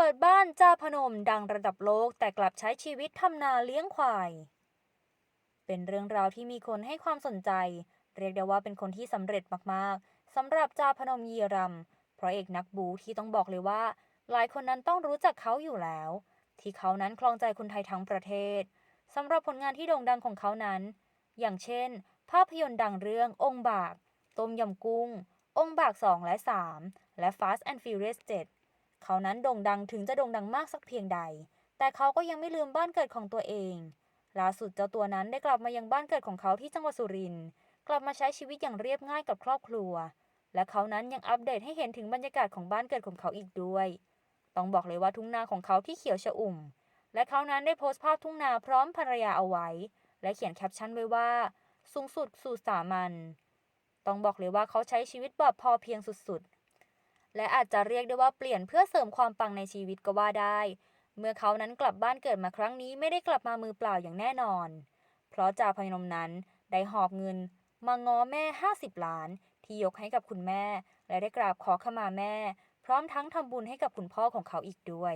เปิดบ้านจ่าพนมดังระดับโลกแต่กลับใช้ชีวิตทำนาเลี้ยงควาย เป็นเรื่องราวที่มีคนให้ความสนใจ เรียกได้ว่าเป็นคนที่สำเร็จมากๆสำหรับจ่าพนมยีรำเพราะเอกนักบูที่ต้องบอกเลยว่า หลายคนนั้นต้องรู้จักเขาอยู่แล้ว ที่เขานั้นคลองใจคนไทยทั้งประเทศสำหรับผลงานที่โด่งดังของเขานั้น อย่างเช่น ภาพยนตร์ดังเรื่ององค์บาก ต้มยำกุ้ง องค์บาก 2 และ 3 และ Fast and Furious 7 เขานั้นโด่งดังถึงจะโด่งดังมากสักเพียงใด แต่เขาก็ยังไม่ลืมบ้านเกิดของตัวเอง ล่าสุดเจ้าตัวนั้นได้กลับมายังบ้านเกิดของเขาที่จังหวัดสุรินทร์ กลับมาใช้ชีวิตอย่างเรียบง่ายกับครอบครัว และเขานั้นยังอัปเดตให้เห็นถึงบรรยากาศของบ้านเกิดของเขาอีกด้วย ต้องบอกเลยว่าทุ่งนาของเขาที่เขียวชอุ่ม และเขานั้นได้โพสต์ภาพทุ่งนาพร้อมภรรยาเอาไว้ และเขียนแคปชั่นไว้ว่า สูงสุดสู่สามัญ ต้องบอกเลยว่าเขาใช้ชีวิตแบบพอเพียงสุดๆ และอาจจะเรียกได้ว่าเปลี่ยนเพื่อเสริมความปังในชีวิตก็ว่าได้ เมื่อเขานั้นกลับบ้านเกิดมาครั้งนี้ไม่ได้กลับมามือเปล่าอย่างแน่นอน เพราะจ่าพนมนั้นได้หอบเงิน มาง้อแม่ 50 ล้าน ที่ยกให้กับคุณแม่ และได้กราบขอขมาแม่ พร้อมทั้งทำบุญให้กับคุณพ่อของเขาอีกด้วย